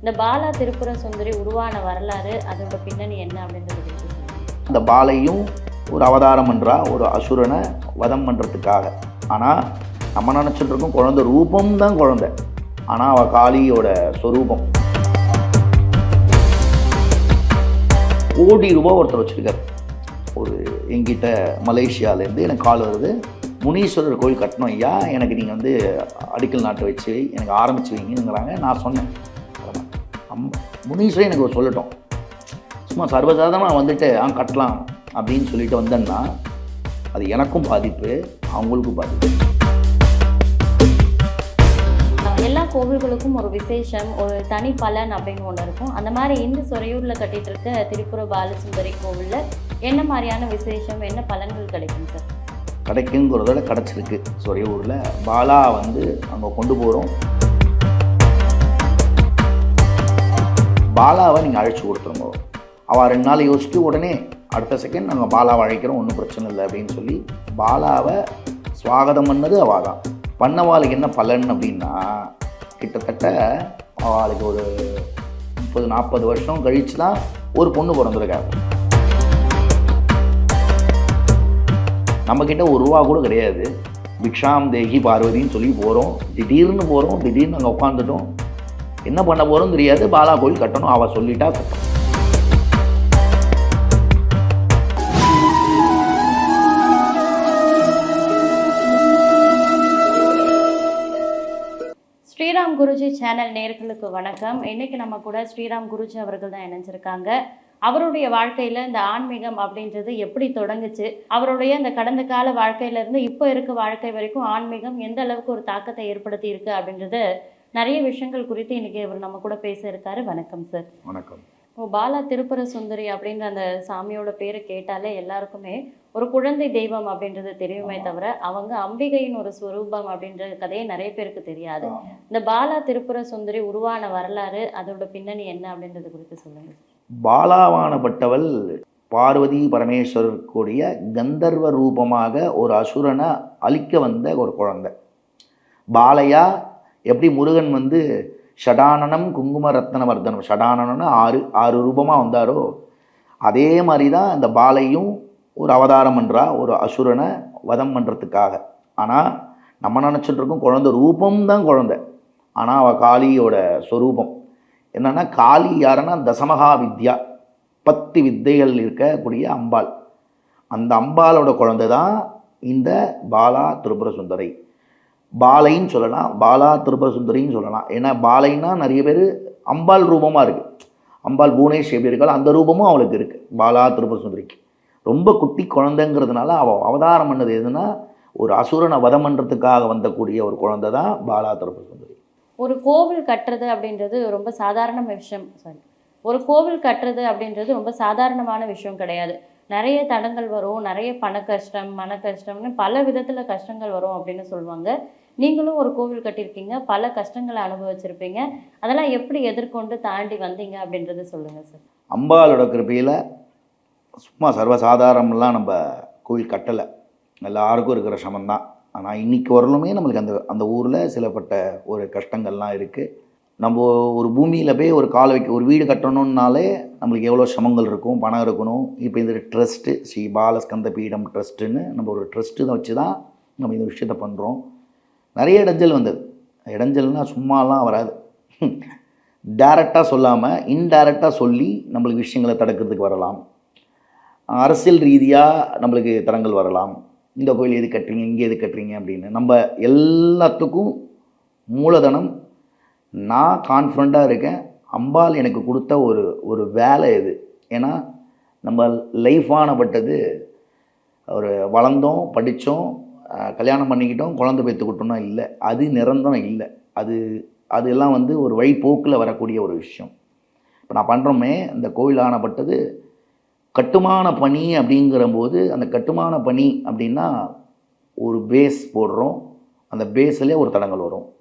இந்த பாலா திருப்புர சுந்தரி உருவான வரலாறு அதோட பின்னணி என்ன அப்படின்றது அந்த பாலையும் ஒரு அவதாரம் பண்ணுறா ஒரு அசுரனை வதம் பண்ணுறதுக்காக ஆனால் நம்ம நினச்சிட்டு இருக்கோம் குழந்தை ரூபம் தான் குழந்தை. ஆனால் அவள் காளியோட ஸ்வரூபம் கோடி ரூபாய் ஒருத்தர் வச்சுருக்கார். ஒரு எங்கிட்ட மலேசியாவிலேருந்து எனக்கு கால் வருது. முனீஸ்வரர் கோயில் கட்டணும் ஐயா எனக்கு நீங்கள் வந்து அடிக்கல் நாட்டு வச்சு எனக்கு ஆரம்பிச்சு வைங்கிறாங்க நான் சொன்னேன். முனீஸ்வரன் எனக்கு சொல்லட்டும். சும்மா சர்வசாதாரணமாக வந்துட்டு ஆ கட்டலாம் அப்படின்னு சொல்லிட்டு வந்தேன்னா அது எனக்கும் பாதிப்பு அவங்களுக்கும் பாதிப்பு. எல்லா கோவில்களுக்கும் ஒரு விசேஷம் ஒரு தனி பலன் அப்படின்னு ஒன்று இருக்கும். அந்த மாதிரி இந்த சொரையூரில் கட்டிட்டு இருக்க திரிபுர பாலசுந்தரி கோவிலில் என்ன மாதிரியான விசேஷம் என்ன பலன்கள் கிடைக்கும் சார்? கிடைக்குங்கிறதோட கிடச்சிருக்கு. சொரையூரில் பாலா வந்து அங்கே கொண்டு போகிறோம் பாலாவை நீங்கள் அழைச்சி கொடுத்துருங்க. அவள் ரெண்டு நாள் யோசிச்சுட்டு உடனே அடுத்த செகண்ட் நாங்கள் பாலாவை அழைக்கிறோம் ஒன்றும் பிரச்சனை இல்லை அப்படின்னு சொல்லி பாலாவை ஸ்வாகதம் பண்ணது அவள் தான். பண்ணவாளுக்கு என்ன பலன் அப்படின்னா கிட்டத்தட்ட அவளுக்கு ஒரு முப்பது நாற்பது வருஷம் கழிச்சு தான் ஒரு பொண்ணு பிறந்திருக்காங்க நம்மக்கிட்ட ஒரு ரூபா கூட கிடையாது. பிக்ஷாம் தேகி பார்வதின்னு சொல்லி போகிறோம் திடீர்னு போகிறோம் திடீர்னு நாங்கள் உட்காந்துட்டோம் என்ன பண்ண போகிறோம் தெரியாது. பாலா கோயில் கட்டணும் அவள் சொல்லிட்டா கட்டணும் ஸ்ரீராம் குருஜி சேனல் நேர்களுக்கு வணக்கம். இன்னைக்கு நம்ம கூட ஸ்ரீராம் குருஜி அவர்கள் தான் இணைஞ்சிருக்காங்க. அவருடைய வாழ்க்கையில இந்த ஆன்மீகம் அப்படின்றது எப்படி தொடங்குச்சு? அவருடைய இந்த கடந்த கால வாழ்க்கையில இருந்து இப்போ இருக்க வாழ்க்கை வரைக்கும் ஆன்மீகம் எந்த அளவுக்கு ஒரு தாக்கத்தை ஏற்படுத்தி இருக்கு அப்படின்றது நிறைய விஷயங்கள் குறித்து இன்னைக்கு இவர் நம்ம கூட பேச இருக்காரு. வணக்கம் சார் வணக்கம். இப்போ பாலா திருப்புர சுந்தரி அப்படின்ற அந்த சாமியோட பேரை கேட்டாலே எல்லாருக்குமே ஒரு குழந்தை தெய்வம் அப்படின்றது தெரியுமே தவிர அவங்க அம்பிகையின் ஒரு ஸ்வரூபம் அப்படின்ற கதையே நிறைய பேருக்கு தெரியாது. இந்த பாலா திருப்புர சுந்தரி உருவான வரலாறு அதோட பின்னணி என்ன அப்படின்றது குறித்து சொல்லுங்க பாலாவானப்பட்டவள் பார்வதி பரமேஸ்வரர் கூடிய கந்தர்வ ரூபமாக ஒரு அசுரனை அழிக்க வந்த ஒரு குழந்தை. பாலையா எப்படி முருகன் வந்து ஷடானனம் குங்கும ரத்ன வர்த்தனம் ஷடானனம்னு ஆறு ஆறு ரூபமாக வந்தாரோ அதே மாதிரி தான் இந்த பாலையும் ஒரு அவதாரம் பண்ணுறா ஒரு அசுரனை வதம் பண்ணுறதுக்காக ஆனால் நம்ம நினச்சிட்ருக்கோம் குழந்த குழந்தை ரூபம் தான் குழந்தை. ஆனால் அவள் காளியோட ஸ்வரூபம் என்னென்னா காளி யாருன்னா தசமகா வித்யா பத்து வித்தைகள் இருக்கக்கூடிய அம்பாள். அந்த அம்பாளோட குழந்தை தான் இந்த பாலா திரிபுர சுந்தரை பாலைன்னு சொல்லலாம் பாலா திரிபுர சுந்தரின்னு சொல்லலாம். ஏன்னா பாலைன்னா நிறைய பேர் அம்பாள் ரூபமாக இருக்குது அம்பாள் புவனேஷ் எப்படி இருக்காளோ அந்த ரூபமும் அவளுக்கு இருக்குது பாலா திரிபுர சுந்தரிக்கு ரொம்ப குட்டி குழந்தைங்கிறதுனால அவள் அவதாரம் பண்ணது எதுனா ஒரு அசுரனை வதம் பண்ணுறதுக்காக வந்தக்கூடிய ஒரு குழந்தை தான் பாலா திரிபுர சுந்தரி ஒரு கோவில் கட்டுறது அப்படின்றது ரொம்ப சாதாரண விஷயம் சாரி ஒரு கோவில் கட்டுறது அப்படின்றது ரொம்ப சாதாரணமான விஷயம் கிடையாது. நிறைய தடங்கள் வரும் நிறைய பண கஷ்டம் மன கஷ்டம்னு பல விதத்தில் கஷ்டங்கள் வரும் அப்படின்னு சொல்லுவாங்க. நீங்களும் ஒரு கோவில் கட்டியிருக்கீங்க பல கஷ்டங்களை அனுபவிச்சிருப்பீங்க. அதெல்லாம் எப்படி எதிர்கொண்டு தாண்டி வந்தீங்க அப்படின்றத சொல்லுங்க சார். அம்பாளோட கிருபையில் சும்மா சர்வசாதாரணம்லாம் நம்ம கோவில் கட்டலை. எல்லாருக்கும் இருக்கிற சமந்தான் ஆனால் இன்னைக்கு வரலுமே நம்மளுக்கு அந்த அந்த ஊரில் சிலப்பட்ட ஒரு கஷ்டங்கள்லாம் இருக்குது நம்ம ஒரு பூமியில் போய் ஒரு கால் வைக்க ஒரு வீடு கட்டணும்னாலே நம்மளுக்கு எவ்வளோ சிரமங்கள் இருக்கும் பணம் இருக்கணும். இப்போ இந்த ட்ரஸ்ட்டு ஸ்ரீ பாலஸ்கந்த பீடம் ட்ரஸ்ட்டுன்னு நம்ம ஒரு ட்ரஸ்ட்டு தான் வச்சு தான் நம்ம இந்த விஷயத்த பண்ணுறோம் நிறைய இடைஞ்சல் வந்தது. இடைஞ்சல்னால் சும்மாலாம் வராது. டேரெக்டாக சொல்லாமல் இன்டைரக்டாக சொல்லி நம்மளுக்கு விஷயங்களை தடுக்கிறதுக்கு வரலாம். அரசியல் ரீதியாக நம்மளுக்கு தரங்கள் வரலாம். இந்த கோயில் எது கட்டுறீங்க இங்கே எது கட்டுறீங்க அப்படின்னு நம்ம எல்லாத்துக்கும் மூலதனம் நான் கான்ஃபிடண்ட்டாக இருக்கேன். அம்பாள் எனக்கு கொடுத்த ஒரு ஒரு வேலை இது. ஏன்னா நம்ம லைஃப் ஆனப்பட்டது ஒரு வளர்ந்தோம் படித்தோம் கல்யாணம் பண்ணிக்கிட்டோம் குழந்தை பெற்றுக்கிட்டோம்னா இல்லை. அது நிரந்தரம் இல்லை. அது அதெல்லாம் வந்து ஒரு வழிபோக்கில் வரக்கூடிய ஒரு விஷயம். இப்போ நான் பண்ணுறோமே இந்த கோவில் ஆனப்பட்டது கட்டுமான பணி அப்படிங்கிற போது அந்த கட்டுமான பணி அப்படின்னா ஒரு பேஸ் போடுறோம். அந்த பேஸ்லேயே ஒரு தடங்கள் வரும்.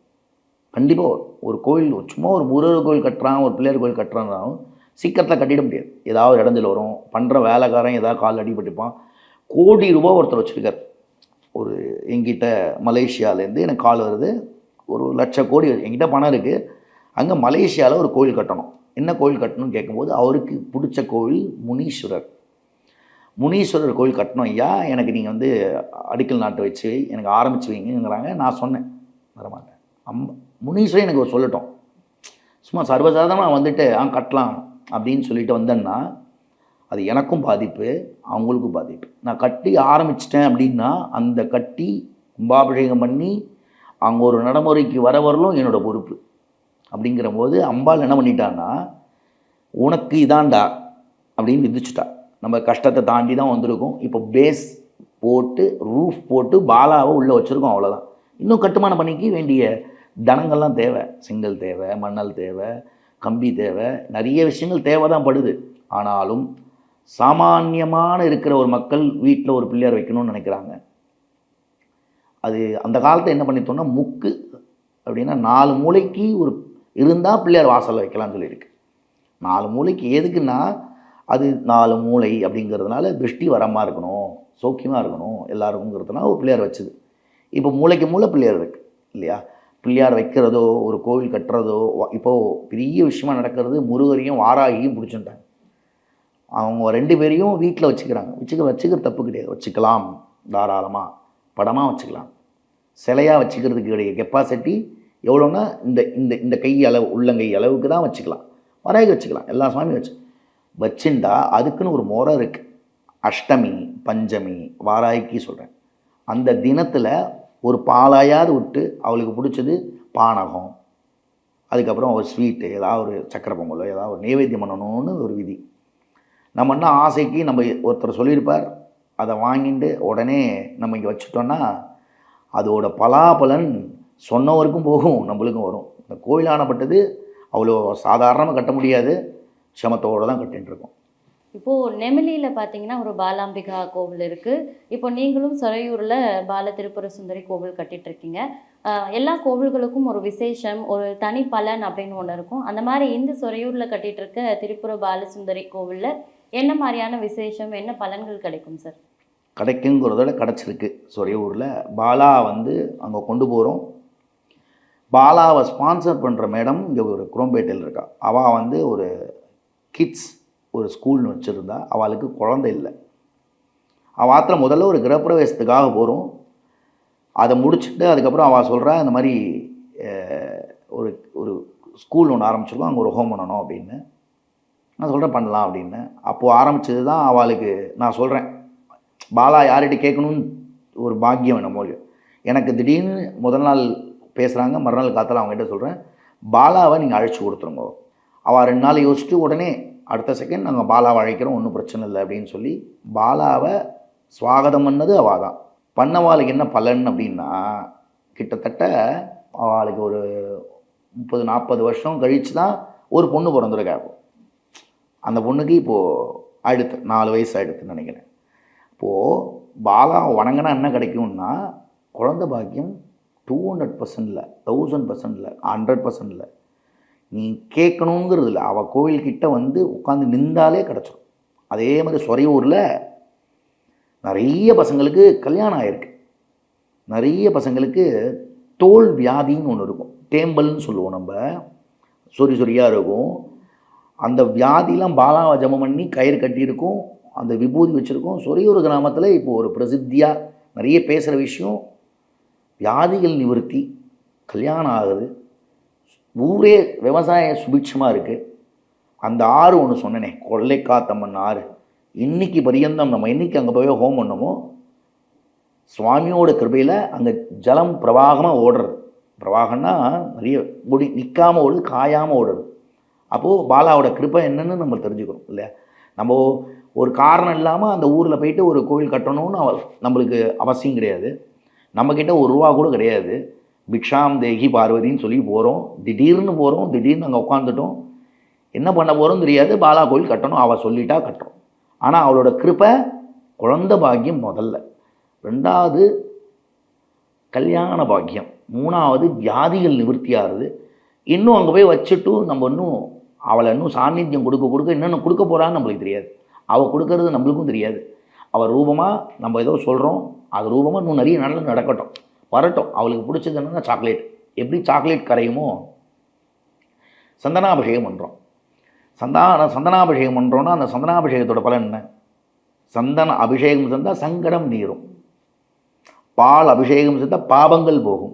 கண்டிப்பாக ஒரு கோயில் சும்மா ஒரு முருகர் கோயில் கட்டுறான் ஒரு பிள்ளையார் கோயில் கட்டுறான்னாலும் சீக்கிரத்தில் கட்டிட முடியாது. ஏதாவது இடஞ்சல் வரும் பண்ணுற வேலைக்காரன் ஏதாவது கால் அடிபட்டுப்பான் கோடி ரூபாய் ஒருத்தர் வச்சுருக்கார். ஒரு எங்கிட்ட மலேசியாவிலேருந்து எனக்கு கால் வருது. ஒரு லட்ச கோடி எங்கிட்ட பணம் இருக்குது அங்கே மலேசியாவில் ஒரு கோயில் கட்டணும். என்ன கோயில் கட்டணும்னு கேட்கும்போது அவருக்கு பிடிச்ச கோவில் முனீஸ்வரர். முனீஸ்வரர் கோயில் கட்டணும் ஐயா. எனக்கு நீங்கள் வந்து அடிக்கல் நாட்டு வச்சு எனக்கு ஆரம்பிச்சு வைங்கிறாங்க நான் சொன்னேன். வரமாட்டேன். அம் முனீஸ்வரன் எனக்கு சொல்லட்டும். சும்மா சர்வசாதாரணமாக வந்துட்டு ஆ கட்டலாம் அப்படின்னு சொல்லிட்டு வந்தேன்னா அது எனக்கும் பாதிப்பு அவங்களுக்கும் பாதிப்பு. நான் கட்டி ஆரம்பிச்சிட்டேன் அப்படின்னா அந்த கட்டி கும்பாபிஷேகம் பண்ணி அவங்க ஒரு நடைமுறைக்கு வர வரலும் என்னோட பொறுப்பு. அப்படிங்கிற போது அம்பாள் என்ன பண்ணிட்டான்னா உனக்கு இதாண்டா அப்படின்னு விதிச்சுட்டா. நம்ம கஷ்டத்தை தாண்டி தான் வந்திருக்கோம். இப்போ பேஸ் போட்டு ரூஃப் போட்டு பாலாவை உள்ளே வச்சுருக்கோம் அவ்வளோதான் இன்னும் கட்டுமானம் பண்ணிக்க வேண்டிய தனங்கள்லாம் தேவை. செங்கல் தேவை மணல் தேவை கம்பி தேவை. நிறைய விஷயங்கள் தேவை தான் படுது. ஆனாலும் சாமானியமான இருக்கிற ஒரு மக்கள் வீட்டில் ஒரு பிள்ளையார் வைக்கணும்னு நினைக்கிறாங்க. அது அந்த காலத்தை என்ன பண்ணித்தோம்னா முக்கு அப்படின்னா நாலு மூளைக்கு ஒரு இருந்தால் பிள்ளையார் வாசலில் வைக்கலாம்னு சொல்லியிருக்கு. நாலு மூளைக்கு எதுக்குன்னா அது நாலு மூளை அப்படிங்கிறதுனால திருஷ்டி வரமாக இருக்கணும் சௌக்கியமாக இருக்கணும் எல்லாருக்குங்கிறதுனால ஒரு பிள்ளையார் வச்சுது. இப்போ மூளைக்கு மூளை பிள்ளையார் இருக்குது இல்லையா? பிள்ளையார் வைக்கிறதோ ஒரு கோவில் கட்டுறதோ இப்போது இப்போ பெரிய விஷயமா நடக்கிறது முருகரையும் வாராகியும் பிடிச்சிட்டாங்க. அவங்க ரெண்டு பேரையும் வீட்டில் வச்சுக்கிறாங்க. வச்சுக்க வச்சுக்கிற தப்பு கிடையாது. வச்சுக்கலாம் தாராளமாக படமாக வச்சுக்கலாம். சிலையாக வச்சுக்கிறதுக்கு கிடையாது. கெப்பாசிட்டி எவ்வளோன்னா இந்த இந்த இந்த கை அளவு உள்ளங்கை அளவுக்கு தான் வச்சுக்கலாம். வராகி வச்சுக்கலாம். எல்லா சாமியும் வச்சு வச்சுண்டா அதுக்குன்னு ஒரு முறை இருக்குது அஷ்டமி பஞ்சமி வாராய்க்கு சொல்கிறேன் அந்த தினத்தில் ஒரு பாலாயாவது விட்டு அவளுக்கு பிடிச்சது பானகம். அதுக்கப்புறம் ஒரு ஸ்வீட்டு ஏதாவது ஒரு சக்கரை பொங்கலோ ஏதாவது ஒரு நைவேத்தியம் பண்ணணும்னு ஒரு விதி. நம்ம என்ன ஆசைக்கு நம்ம ஒருத்தர் சொல்லியிருப்பார் அதை வாங்கிட்டு உடனே நம்ம இங்கே வச்சுட்டோன்னா அதோட பலாபலன் சொன்னவருக்கும் போகும் நம்மளுக்கும் வரும். இந்த கோயில் ஆனப்பட்டது அவ்வளோ சாதாரணமாக கட்ட முடியாது. சமத்தோடு தான் கட்டின்னு இருக்கோம். இப்போது நெமிலியில் பார்த்தீங்கன்னா ஒரு பாலாம்பிகா கோவில் இருக்குது இப்போ நீங்களும் சொறையூரில் பால திருப்புர சுந்தரி கோவில் கட்டிட்டு இருக்கீங்க எல்லா கோவில்களுக்கும் ஒரு விசேஷம் ஒரு தனி பலன் அப்படின்னு ஒன்று இருக்கும். அந்த மாதிரி இந்த சொறையூரில் கட்டிட்டு இருக்க பாலசுந்தரி கோவிலில் என்ன மாதிரியான விசேஷம் என்ன பலன்கள் கிடைக்கும் சார்? கிடைக்குங்கிறதோட கிடச்சிருக்கு. சொரையூரில் பாலா வந்து அங்கே கொண்டு போகிறோம் பாலாவை ஸ்பான்சர் பண்ணுற மேடம் இங்கே ஒரு குரோம்பேட்டையில் இருக்கா. அவள் வந்து ஒரு கிட்ஸ் ஒரு ஸ்கூல்னு வச்சுருந்தா அவளுக்கு குழந்தை இல்லை. அவள் ஆத்திர முதல்ல ஒரு கிரகப்பிரவேசத்துக்காக போகிறோம் அதை முடிச்சுட்டு அதுக்கப்புறம் அவள் சொல்கிறா இந்த மாதிரி ஒரு ஒரு ஸ்கூல் ஒன்று ஆரம்பிச்சிருக்கோம் அங்கே ஒரு ஹோம் பண்ணணும் அப்படின்னு. நான் சொல்கிறேன் பண்ணலாம் அப்படின்னு. அப்போது ஆரம்பிச்சது தான் அவளுக்கு நான் சொல்கிறேன் பாலா யார்கிட்ட கேட்கணும்னு ஒரு பாக்கியம் என்ன மொழி எனக்கு திடீர்னு முதல் நாள் பேசுகிறாங்க மறுநாள் காத்தால் அவங்ககிட்ட சொல்கிறேன் பாலாவை நீங்கள் அழைச்சி கொடுத்துருங்க. அவள் ரெண்டு நாள் யோசிச்சுட்டு உடனே அடுத்த செகண்ட் நாங்கள் பாலாவை அழைக்கிறோம் ஒன்றும் பிரச்சனை இல்லை அப்படின்னு சொல்லி பாலாவை ஸ்வாகதம் பண்ணது அவள் தான் பண்ணவாளுக்கு என்ன பலன் அப்படின்னா கிட்டத்தட்ட அவளுக்கு ஒரு முப்பது நாற்பது வருஷம் கழித்து தான் ஒரு பொண்ணு பிறந்திருக்கா அந்த பொண்ணுக்கு இப்போது அடுத்து நாலு வயசு ஆகிடுதுன்னு நினைக்கிறேன். இப்போது பாலா வணங்கினா என்ன கிடைக்கும்னா குழந்த பாக்கியம் டூ ஹண்ட்ரட் பர்சன்ட் இல்லை தௌசண்ட் பர்சன்ட் இல்லை ஹண்ட்ரட் பர்சன்ட் இல்லை நீ கேட்கணுங்கிறது இல்லை அவள் கோவில்கிட்ட வந்து உட்காந்து நின்றாலே கிடச்சிடும் அதே மாதிரி சொரையூரில் நிறைய பசங்களுக்கு கல்யாணம் ஆயிருக்கு. நிறைய பசங்களுக்கு தோல் வியாதின்னு ஒன்று இருக்கும். தேம்பல்னு சொல்லுவோம் நம்ம. சொறி சொறியாக இருக்கும். அந்த வியாதிலாம் பாலாவை ஜமம் பண்ணி கயிறு கட்டியிருக்கும். அந்த விபூதி வச்சுருக்கோம். சொறையூர் கிராமத்தில் இப்போ ஒரு பிரசித்தியாக நிறைய பேசுகிற விஷயம். வியாதிகள் நிவர்த்தி. கல்யாணம் ஆகுது. ஊரே விவசாயம் சுபிட்சமாக இருக்குது அந்த ஆறு ஒன்று சொன்னனே கொள்ளைக்காத்தம்மன் ஆறு. இன்னைக்கு பரியந்தம் நம்ம இன்னைக்கு அங்கே போய் ஹோம் பண்ணமோ? சுவாமியோட கிருபையில் அங்கே ஜலம் பிரவாகமாக ஓடுறது. பிரவாகம்னா நிறைய முடி நிற்காமல் ஓடுது காயாமல் ஓடுறது அப்போது பாலாவோட கிருப்பை என்னன்னு நம்ம தெரிஞ்சுக்கணும் இல்லையா? நம்ம ஒரு காரணம் இல்லாமல் அந்த ஊரில் போயிட்டு ஒரு கோவில் கட்டணும்னு அவ நம்மளுக்கு அவசியம் கிடையாது. நம்மக்கிட்ட ஒரு ரூபா கூட கிடையாது. பிக்ஷாம் தேகி பார்வதின்னு சொல்லி போகிறோம் திடீர்னு போகிறோம் திடீர்னு அங்கே உட்காந்துட்டோம் என்ன பண்ண போகிறோம் தெரியாது. பாலா கோயில் கட்டணும். அவள் சொல்லிட்டா கட்டுறோம். ஆனால் அவளோட கிருப்பை குழந்த பாக்கியம் முதல்ல. ரெண்டாவது கல்யாண பாக்கியம். மூணாவது வியாதிகள் நிவர்த்தியாகிறது இன்னும் அங்கே போய் வச்சுட்டும் நம்ம இன்னும் அவளை இன்னும் சாநித்தியம் கொடுக்க கொடுக்க என்னென்ன கொடுக்க போகிறான்னு நம்மளுக்கு தெரியாது. அவள் கொடுக்கறது நம்மளுக்கும் தெரியாது. அவள் ரூபமாக நம்ம ஏதோ சொல்கிறோம் அது ரூபமாக இன்னும் நிறைய நல்லது நடக்கட்டும். வரட்டும். அவளுக்கு பிடிச்சது என்னன்னா சாக்லேட் எப்படி சாக்லேட் கரையுமோ சந்தனாபிஷேகம் பண்ணுறோம் சந்தான சந்தனாபிஷேகம் பண்ணுறோன்னா அந்த சந்தனாபிஷேகத்தோட பலன் என்ன? சந்தன அபிஷேகம் செஞ்சால் சங்கடம் நீரும். பால் அபிஷேகம் செஞ்சால் பாபங்கள் போகும்.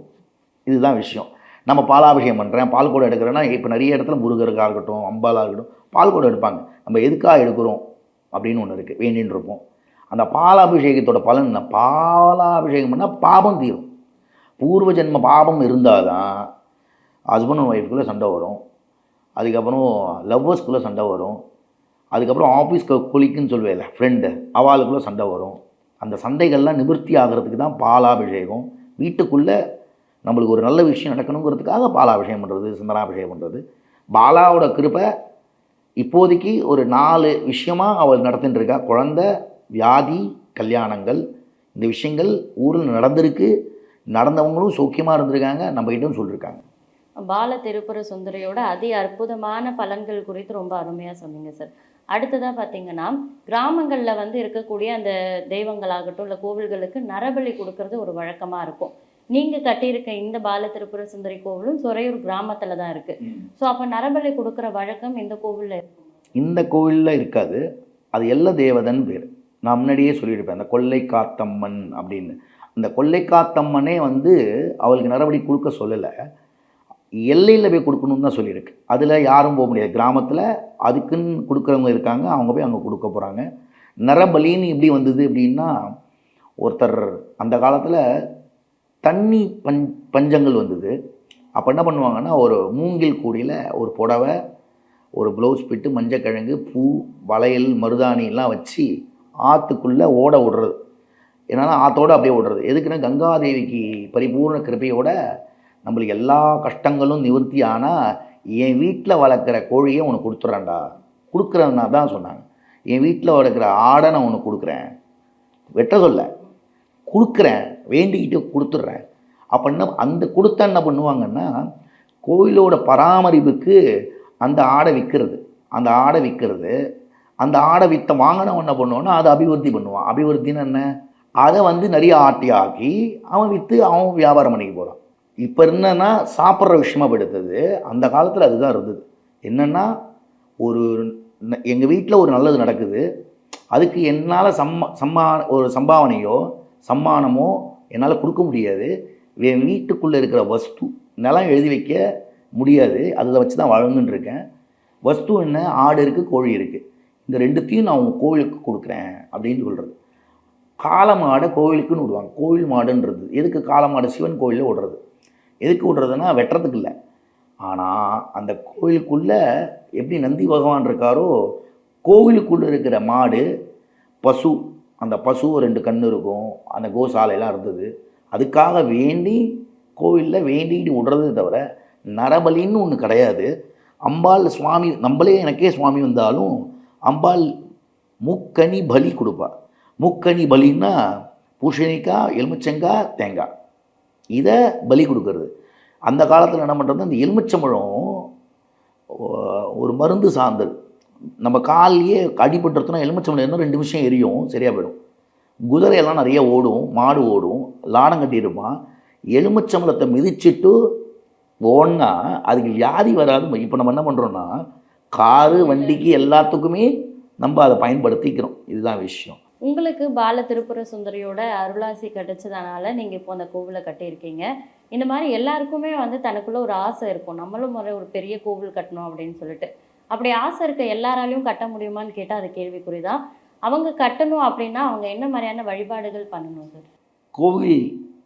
இதுதான் விஷயம். நம்ம பாலாபிஷேகம் பண்ணுறேன் பால் கூட எடுக்கிறேன்னா இப்போ நிறைய இடத்துல முருகருக்காக இருக்கட்டும் அம்பாலாக இருக்கட்டும் பால் கூட எடுப்பாங்க. நம்ம எதுக்காக எடுக்கிறோம்? அப்படின்னு ஒன்று இருக்குது வேண்டின்னு இருப்போம். அந்த பாலாபிஷேகத்தோட பலன் என்ன? பாலாபிஷேகம் பண்ணால் பாபம் தீரும். பூர்வ ஜென்ம பாபம் இருந்தால் தான் ஹஸ்பண்ட் அண்ட் ஒய்ஃப்குள்ளே சண்டை வரும். அதுக்கப்புறம் லவ்வர்ஸ்குள்ளே சண்டை வரும். அதுக்கப்புறம் ஆஃபீஸ் குளிக்குன்னு சொல்லுவேல ஃப்ரெண்டு அவளுக்குள்ளே சண்டை வரும். அந்த சண்டைகள்லாம் நிவர்த்தி ஆகிறதுக்கு தான் பாலாபிஷேகம். வீட்டுக்குள்ளே நம்மளுக்கு ஒரு நல்ல விஷயம் நடக்கணுங்கிறதுக்காக பாலாபிஷேகம் பண்ணுறது சிந்தனாபிஷேகம் பண்ணுறது பாலாவோட கிருப்பை இப்போதைக்கு ஒரு நாலு விஷயமாக அவள் நடத்தின்னு இருக்கா குழந்தை வியாதி கல்யாணங்கள் இந்த விஷயங்கள் ஊரில் நடந்திருக்கு. நடந்தவங்களும் சௌக்கியமாக இருந்திருக்காங்க நம்மகிட்டும் சொல்லியிருக்காங்க பால திருப்புர சுந்தரியோட அதி அற்புதமான பலன்கள் குறித்து ரொம்ப அருமையாக சொன்னீங்க சார் அடுத்ததாக பார்த்தீங்கன்னா கிராமங்களில் வந்து இருக்கக்கூடிய அந்த தெய்வங்களாகட்டும் இல்லை கோவில்களுக்கு நரபலி கொடுக்கறது ஒரு வழக்கமாக இருக்கும். நீங்கள் கட்டியிருக்க இந்த பால திருப்புர சுந்தரி கோவிலும் சொரையூர் கிராமத்தில் தான் இருக்குது ஸோ அப்போ நரபலி கொடுக்குற வழக்கம் இந்த கோவிலில் இருக்கும் இந்த கோவிலில் இருக்காது. அது எல்ல தேவதன் பேர். நான் முன்னாடியே சொல்லியிருப்பேன் அந்த கொள்ளை காத்தம்மன் அப்படின்னு. அந்த கொள்ளைக்காத்தம்மனே வந்து அவளுக்கு நரபடி கொடுக்க சொல்லலை. எல்லையில் போய் கொடுக்கணும்னு தான் சொல்லியிருக்கு. அதில் யாரும் போக முடியாது. கிராமத்தில் அதுக்குன்னு கொடுக்குறவங்க இருக்காங்க. அவங்க போய் அங்கே கொடுக்க போகிறாங்க நரபலின்னு எப்படி வந்தது அப்படின்னா ஒருத்தர் அந்த காலத்தில் தண்ணி பஞ் பஞ்சங்கள் வந்தது. அப்போ என்ன பண்ணுவாங்கன்னா ஒரு மூங்கில் கூடியில் ஒரு புடவை ஒரு ப்ளவுஸ் பிட்டு மஞ்சக்கிழங்கு பூ வளையல் மருதாணிலாம் வச்சு ஆற்றுக்குள்ளே ஓட விடுறது. என்னன்னா ஆத்தோடு அப்படியே ஓடுறது. எதுக்குன்னா கங்காதேவிக்கு பரிபூர்ண கிருப்பையோட நம்மளுக்கு எல்லா கஷ்டங்களும் நிவர்த்தி ஆனால் என் வீட்டில் வளர்க்குற கோழியை உனக்கு கொடுத்துட்றேன்டா கொடுக்குறேன்னா தான் சொன்னாங்க. என் வீட்டில் வளர்க்குற ஆடை நான் உனக்கு கொடுக்குறேன். வெட்ட சொல்ல. கொடுக்குறேன். வேண்டிக்கிட்டு கொடுத்துட்றேன். அப்படின்னா அந்த கொடுத்தா என்ன பண்ணுவாங்கன்னா கோயிலோட பராமரிப்புக்கு அந்த ஆடை விற்கிறது. அந்த ஆடை விற்கிறது. அந்த ஆடை விற்ற வாங்கினவன் என்ன பண்ணுவோன்னா அதை அபிவிருத்தி பண்ணுவான். அபிவிருத்தின்னு என்ன? அதை வந்து நிறைய ஆட்டி ஆக்கி அவன் விற்று அவன் வியாபாரம் பண்ணிக்க போகிறான் இப்போ என்னன்னா சாப்பிட்ற விஷயமா எடுத்தது அந்த காலத்தில் அதுதான் இருந்தது. என்னென்னா ஒரு எங்கள் வீட்டில் ஒரு நல்லது நடக்குது. அதுக்கு என்னால் சம்ம சம்மா ஒரு சம்பாவனையோ சம்மானமோ என்னால் கொடுக்க முடியாது. என் வீட்டுக்குள்ளே இருக்கிற வஸ்து நிலம் எழுதி வைக்க முடியாது. அதில் வச்சு தான் வழங்குன்னு இருக்கேன். வஸ்து என்ன? ஆடு இருக்குது கோழி இருக்குது இந்த ரெண்டுத்தையும் நான் உங்கள் கோவிலுக்கு கொடுக்குறேன் அப்படின்னு சொல்கிறது காளை மாடை கோவிலுக்குன்னு விடுவாங்க. கோவில் மாடுன்றது. எதுக்கு காலமாடு சிவன் கோவிலில் விடுறது? எதுக்கு விடுறதுன்னா வெட்டுறதுக்கு இல்லை. ஆனால் அந்த கோவிலுக்குள்ளே எப்படி நந்தி பகவான் இருக்காரோ கோவிலுக்குள்ளே இருக்கிற மாடு பசு அந்த பசு ரெண்டு கண் இருக்கும். அந்த கோசாலையெல்லாம் இருந்தது. அதுக்காக வேண்டி கோவிலில் வேண்டிட்டு விடுறதே தவிர நரபலின்னு ஒன்று கிடையாது. அம்பாள் சுவாமி நம்மளே எனக்கே சுவாமி வந்தாலும் அம்பாள் முக்கனி பலி கொடுப்பா. முக்கனி பலின்னா பூசணிக்காய் எலுமிச்சங்காய் தேங்காய் இதை பலி கொடுக்கறது. அந்த காலத்தில் என்ன பண்ணுறது அந்த எலுமிச்சம்பழம் ஒரு மருந்து சார்ந்தது. நம்ம கால்லையே அடிபட்டுறதுனா எலுமிச்சம்பழம் இன்னும் ரெண்டு நிமிஷம் எரியும் சரியாக போயிடும். குதிரையெல்லாம் நிறைய ஓடும் மாடு ஓடும் லாடம் கட்டியிருப்பான் எலுமிச்சம்பழத்தை மிதிச்சிட்டு ஓடினா அதுக்கு வியாதி வராது. இப்போ நம்ம என்ன பண்ணுறோன்னா காரு வண்டிக்கு எல்லாத்துக்குமே நம்ம அதை பயன்படுத்திக்கிறோம். இதுதான் விஷயம். உங்களுக்கு பால திருப்புர சுந்தரியோட அருளாசி கிடைச்சதுனால நீங்கள் இப்போ அந்த கோவிலை கட்டியிருக்கீங்க. இந்த மாதிரி எல்லாருக்குமே வந்து தனக்குள்ள ஒரு ஆசை இருக்கும். நம்மளும் முறை ஒரு பெரிய கோவில் கட்டணும் அப்படின்னு சொல்லிட்டு. அப்படி ஆசை இருக்க எல்லாராலையும் கட்ட முடியுமான்னு கேட்டால் அது கேள்விக்குறி தான் அவங்க கட்டணும் அப்படின்னா அவங்க என்ன மாதிரியான வழிபாடுகள் பண்ணணும் சார்? கோவில்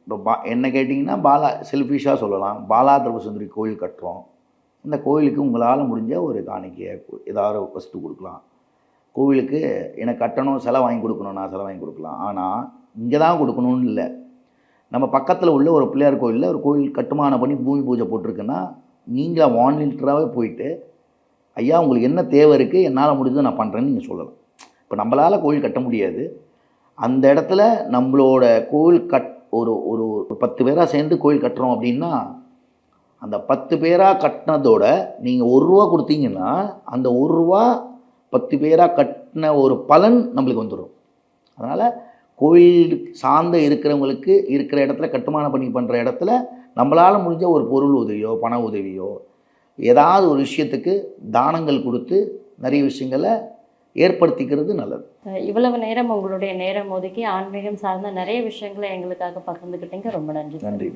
இப்போ பா என்ன கேட்டிங்கன்னா பாலா செல்ஃபிஷாக சொல்லலாம். பாலா திருப்பசுந்தரி கோயில் கட்டுறோம். இந்த கோயிலுக்கு உங்களால் முடிஞ்ச ஒரு காணிக்கையை ஏதாவது ஒரு கொடுக்கலாம். கோவிலுக்கு எனக்கு கட்டணும் செலை வாங்கி கொடுக்கணும் நான் செலை வாங்கி கொடுக்கலாம். ஆனால் இங்கே தான் கொடுக்கணும்னு இல்லை. நம்ம பக்கத்தில் உள்ள ஒரு பிள்ளையார் கோயிலில் ஒரு கோயில் கட்டுமானம் பண்ணி பூமி பூஜை போட்டிருக்குன்னா நீங்கள் வாலண்டியராகவே போயிட்டு ஐயா உங்களுக்கு என்ன தேவை இருக்குது என்னால் முடிஞ்சதை நான் பண்ணுறேன்னு நீங்கள் சொல்லலாம். இப்போ நம்மளால் கோவில் கட்ட முடியாது. அந்த இடத்துல நம்மளோட கோவில் கட் ஒரு ஒரு ஒரு பத்து பேராக சேர்ந்து கோயில் கட்டுறோம் அப்படின்னா அந்த பத்து பேராக கட்டினதோட நீங்கள் ஒரு ரூபா கொடுத்தீங்கன்னா அந்த ஒரு ரூபா பத்து பேராக கட்டின ஒரு பலன் நம்மளுக்கு வந்துடும் அதனால் கோயில் சார்ந்த இருக்கிறவங்களுக்கு இருக்கிற இடத்துல கட்டுமானம் பண்ணி பண்ணுற இடத்துல நம்மளால் முடிஞ்ச ஒரு பொருள் உதவியோ பண உதவியோ ஏதாவது ஒரு விஷயத்துக்கு தானங்கள் கொடுத்து நிறைய விஷயங்களை ஏற்படுத்திக்கிறது நல்லது. இவ்வளவு நேரம் உங்களுடைய நேரம் ஒதுக்கி ஆன்மீகம் சார்ந்த நிறைய விஷயங்களை எங்களுக்காக பகிர்ந்துக்கிட்டீங்க ரொம்ப நன்றி. நன்றி.